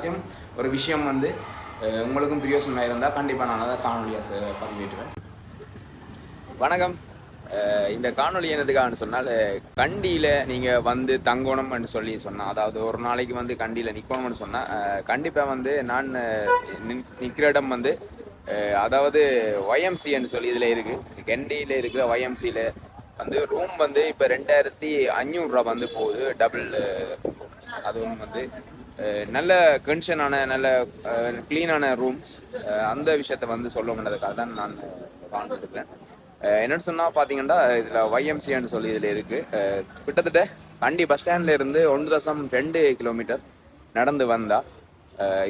ஏதாச்சும் ஒரு விஷயம் வந்து உங்களுக்கும் பிரியோசனமாக இருந்தால் கண்டிப்பாக நான் அதை காணொலியாக பதிவேற்றுவேன். வணக்கம். இந்த காணொலி என்னதுக்காக சொன்னால் கண்டியில் நீங்கள் வந்து தங்கணும்னு சொல்லி சொன்னால் அதாவது ஒரு நாளைக்கு வந்து கண்டியில் நிற்கணும்னு சொன்னால் கண்டிப்பாக வந்து நான் நிற்கிற இடம் வந்து அதாவது ஒய்எம்சின்னு சொல்லி இதில் இருக்குது கண்டியில் இருக்கிற ஒய்எம்சியில் வந்து ரூம் வந்து இப்போ ரெண்டாயிரத்தி அஞ்சூறுரூவா வந்து போகுது டபுள் அதுவும் வந்து நல்ல கன்ஷனான நல்ல க்ளீனான ரூம்ஸ் அந்த விஷயத்த வந்து சொல்ல முடியாதுக்காக தான் நான் வாழ்ந்துருக்கிறேன் என்னன்னு சொன்னால் பார்த்தீங்கன்னா இதில் ஒய்எம்சின்னு சொல்லி இதில் இருக்குது கிட்டத்தட்ட கண்டி பஸ் ஸ்டாண்ட்ல இருந்து ஒன்று தசம் ரெண்டு கிலோமீட்டர் நடந்து வந்தால்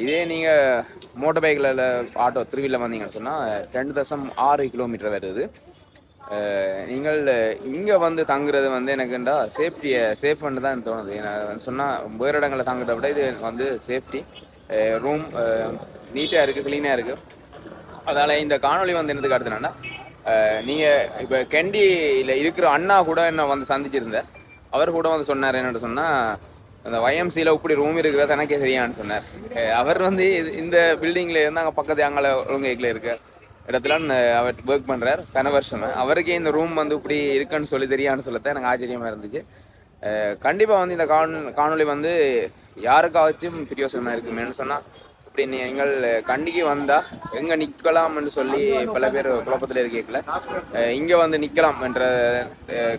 இதே நீங்கள் மோட்டர் பைக்கில் ஆட்டோ திருவியில் வந்தீங்கன்னு சொன்னால் ரெண்டு தசம் ஆறு கிலோமீட்டர் வருது. நீங்கள் இங்கே வந்து தங்குறது வந்து எனக்குண்டா சேஃப்டியை சேஃப்னு தான் தோணுது. நான் சொன்னால் வேறு இடங்களில் தங்குறத விட இது வந்து சேஃப்டி ரூம் நீட்டாக இருக்குது க்ளீனாக இருக்குது அதால் இந்த காணொளி வந்து என்னது அடுத்துனா நீங்கள் இப்போ கெண்டியில் இருக்கிற அண்ணா கூட என்ன வந்து சந்திச்சிருந்தேன் அவர் கூட வந்து சொன்னார் என்னன்னு சொன்னால் அந்த ஒய்எம்சியில் இப்படி ரூம் இருக்கிறது எனக்கே தெரியான்னு சொன்னார். அவர் வந்து இது- இந்த பில்டிங்கில் இருந்தாங்க அங்கே பக்கத்து அங்கே ஒழுங்கைக்கில் இருக்க. இடத்துல அவர் ஒர்க் பண்ணுறார் கன வருஷம். அவருக்கே இந்த ரூம் வந்து இப்படி இருக்குன்னு சொல்லி தெரியான்னு சொல்லத்தான் எனக்கு ஆச்சரியமாக இருந்துச்சு. கண்டிப்பாக வந்து இந்த காண் காணொளி வந்து யாருக்காச்சும் பிரியோசனமாக இருக்குமேன்னு சொன்னால் இப்படி நீங்கள் கண்டிக்கு வந்தால் எங்கே நிற்கலாம்னு சொல்லி பல பேர் குழப்பத்தில் இருக்கல இங்கே வந்து நிற்கலாம் என்ற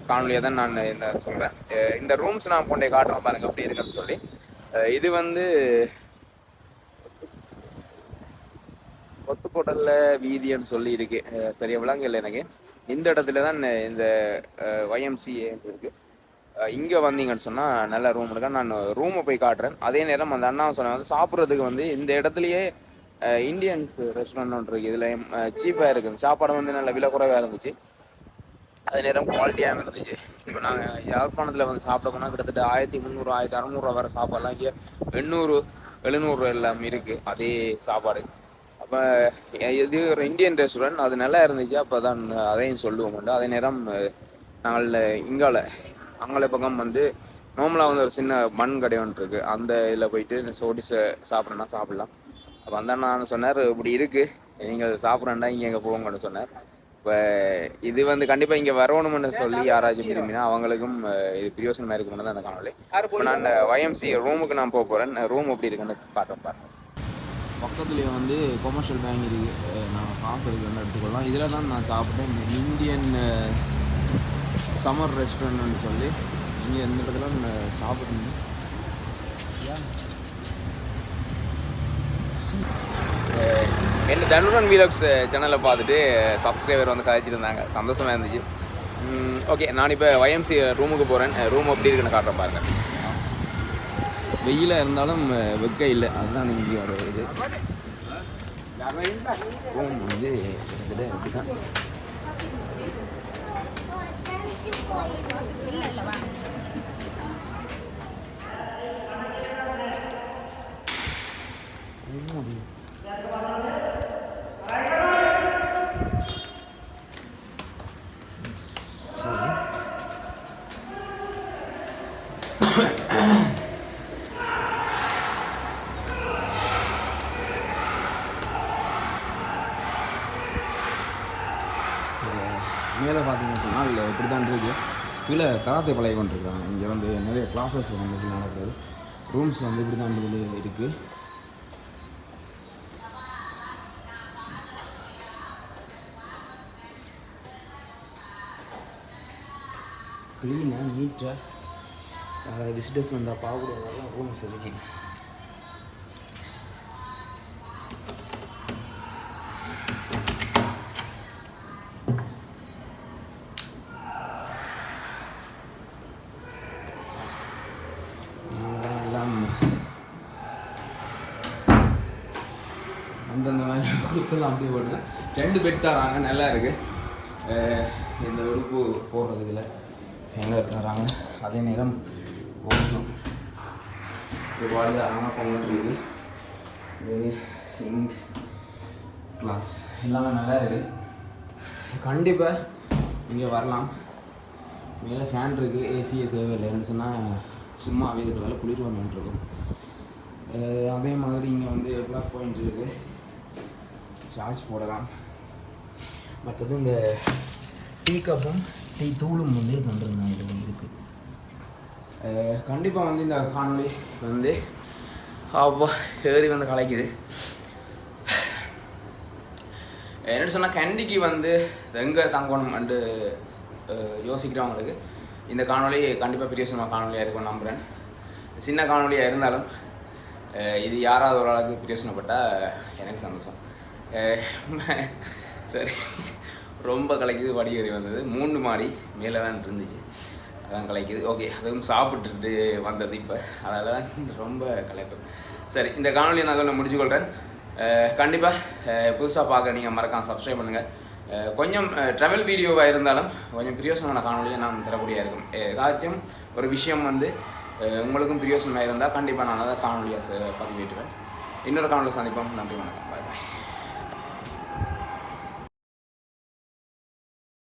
காணொலியை தான் நான் இந்த சொல்கிறேன் இந்த ரூம்ஸ் நான் கொண்டே காட்டுறேன் பாருங்கள் அப்படி இருக்குன்னு சொல்லி. இது வந்து கொத்துக்கோடல்ல வீதின்னு சொல்லி இருக்கு. சரியா விளங்கல எனக்கு. இந்த இடத்துல தான் இந்த ஒய்எம்சிஏ இருக்கு. இங்கே இங்க வந்தீங்கன்னு சொன்னா நல்ல ரூம் இருக்கா. நான் ரூமை போய் காட்டுறேன். அதே நேரம் அந்த அண்ணா சொன்னேன் வந்து சாப்பிட்றதுக்கு வந்து இந்த இடத்துலயே இந்தியன்ஸ் ரெஸ்டாரண்ட் ஒன்று இருக்கு. இதுல சீப்பாக இருக்குது சாப்பாடு வந்து நல்ல விலை குறைவாக இருந்துச்சு. அதே நேரம் குவாலிட்டியாக இருந்துச்சு. இப்போ நாங்கள் யாழ்ப்பாணத்தில் வந்து சாப்பிட போனால் கிட்டத்தட்ட ஆயிரத்தி முந்நூறு ஆயிரத்தி அறநூறுவா வர சாப்பாடுலாம் இங்கே எண்ணூறு எழுநூறு எல்லாம் இருக்குது அதே சாப்பாடு. அப்போ இது ஒரு இந்தியன் ரெஸ்டாரண்ட் அது நல்லா இருந்துச்சு. அப்போ தான் அதையும் சொல்லுவோம் அதே நேரம் நாங்கள் இங்கால அங்கால பக்கம் வந்து நார்மலாக வந்து ஒரு சின்ன மண் கடை ஒன்று இருக்குது அந்த இதில் போயிட்டு சோடிஸை சாப்பிட்றேன்னா சாப்பிட்லாம். அப்போ அந்த அண்ணா சொன்னார் இப்படி இருக்குது நீங்கள் சாப்பிட்றேன்டா இங்கே எங்கே போங்கன்னு சொன்னார். இப்போ இது வந்து கண்டிப்பாக இங்கே வரணும்னு சொல்லி யாராச்சும் விரும்பினா அவங்களுக்கும் இது பிரியோசனமாக இருக்கும்னு தான் அந்த காணொலி இப்போ நான் ஒய்எம்சி ரூமுக்கு நான் போக போகிறேன் ரூம் எப்படி இருக்குன்னு காட்டுறேன் பாருங்க. பக்கத்துலேயே வந்து கொமர்ஷியல் பேங்க் இருக்குது நான் காசு இருக்கிற எடுத்துக்கொள்ளலாம். இதில் தான் நான் சாப்பிட்டேன். இந்தியன் சம்மர் ரெஸ்டாரண்ட்னு சொல்லி இங்கே இந்த இடத்துல நான் சாப்பிட்டேன் என் தனுரன் வீலாக்ஸ் சேனலை பார்த்துட்டு சப்ஸ்கிரைபர் வந்து கதைச்சிருந்தாங்க சந்தோஷமாக இருந்துச்சு. ஓகே நான் இப்போ ஒய்எம்சி ரூமுக்கு போகிறேன் ரூம் எப்படி இருக்குன்னு காட்டுறேன் பாருங்கள் வெயிலாக இருந்தாலும் வெக்க இல்லை. அதுதான் இங்கே ஒரு இது. ரூம் வந்து கிட்டத்தட்ட இப்படி தான் Sorry. மேலே பார்த்தீங்கன்னு சொன்னால் இப்படி தான் இருக்குது கீழே கராத்தே பழைய கொண்டிருக்காங்க இங்கே வந்து நிறைய கிளாஸஸ் வந்து நடக்குது. ரூம்ஸ் வந்து இப்படி தான் இருக்குது க்ளீனாக நீட்டாக விசிட்டர்ஸ் வந்தால் பார்க்கக்கூடிய ரூம்ஸ் இருக்குது அந்தந்த மாதிரி உடுப்பெல்லாம் அப்படி போடுங்க ரெண்டு பெட் தராங்க நல்லா இருக்கு. இந்த உடுப்பு போடுறதுல எங்கே தராங்க அதே நேரம் வாஷ்ரூம் ரூபாய் தராங்க பொங்கல் இது சிங்க் கிளாஸ் எல்லாமே நல்லா இருக்கு. கண்டிப்பாக இங்கே வரலாம். மேலே ஃபேன் இருக்குது ஏசியே தேவையில்லைன்னு சொன்னால் சும்மா வீட்டுக்கு வேலை குளிர் வந்துட்டுருக்கும் அதே மாதிரி இங்கே வந்து ப்ளக் பாயிண்ட் இருக்குது சார்ஜ் போடலாம். மற்றது இந்த டீ கப்பும் டீ தூளும் வந்து தந்துருந்தாங்க இதில் இருக்குது கண்டிப்பாக வந்து இந்த காணொலி வந்து அப்பா ஏறி வந்து கலைக்குது. என்ன சொன்னால் கண்டிக்கு வந்து எங்கே தங்கணும் அண்டு யோசிக்கிறவங்களுக்கு இந்த காணொலி கண்டிப்பாக பிரியசமாக காணொலியாக இருக்கும்னு நம்புகிறேன் சின்ன காணொலியாக இருந்தாலும் இது யாராவது ஒரு அளவுக்கு பிரியோசனப்பட்டால் எனக்கு சந்தோஷம். சரி. ரொம்ப கலைக்குது வடிகறி வந்தது. மூணு மாடி மேலே தான் இருந்துச்சு. அதான் கலைக்குது. ஓகே அதுவும் சாப்பிட்டுட்டு வந்தது இப்போ. அதனால தான் ரொம்ப கலைப்பு சரி இந்த காணொலியை நான் சொல்ல முடிச்சுக்கொள்கிறேன் கண்டிப்பாக புதுசாக பார்க்குற நீங்கள் மறக்காம சப்ஸ்கிரைப் பண்ணுங்கள் கொஞ்சம் ட்ராவல் வீடியோவாக இருந்தாலும் கொஞ்சம் பிரியோசனமான காணொலியை நான் தரக்கூடிய இருக்கும். ஏதாச்சும் ஒரு விஷயம் வந்து உங்களுக்கும் பிரியோசனமாக இருந்தால் கண்டிப்பாக நான் அதை காணொலியாக பதிவேற்றுவேன். இன்னொரு காணொலி சந்திப்போம். நன்றி வணக்கம். பாய் பாய்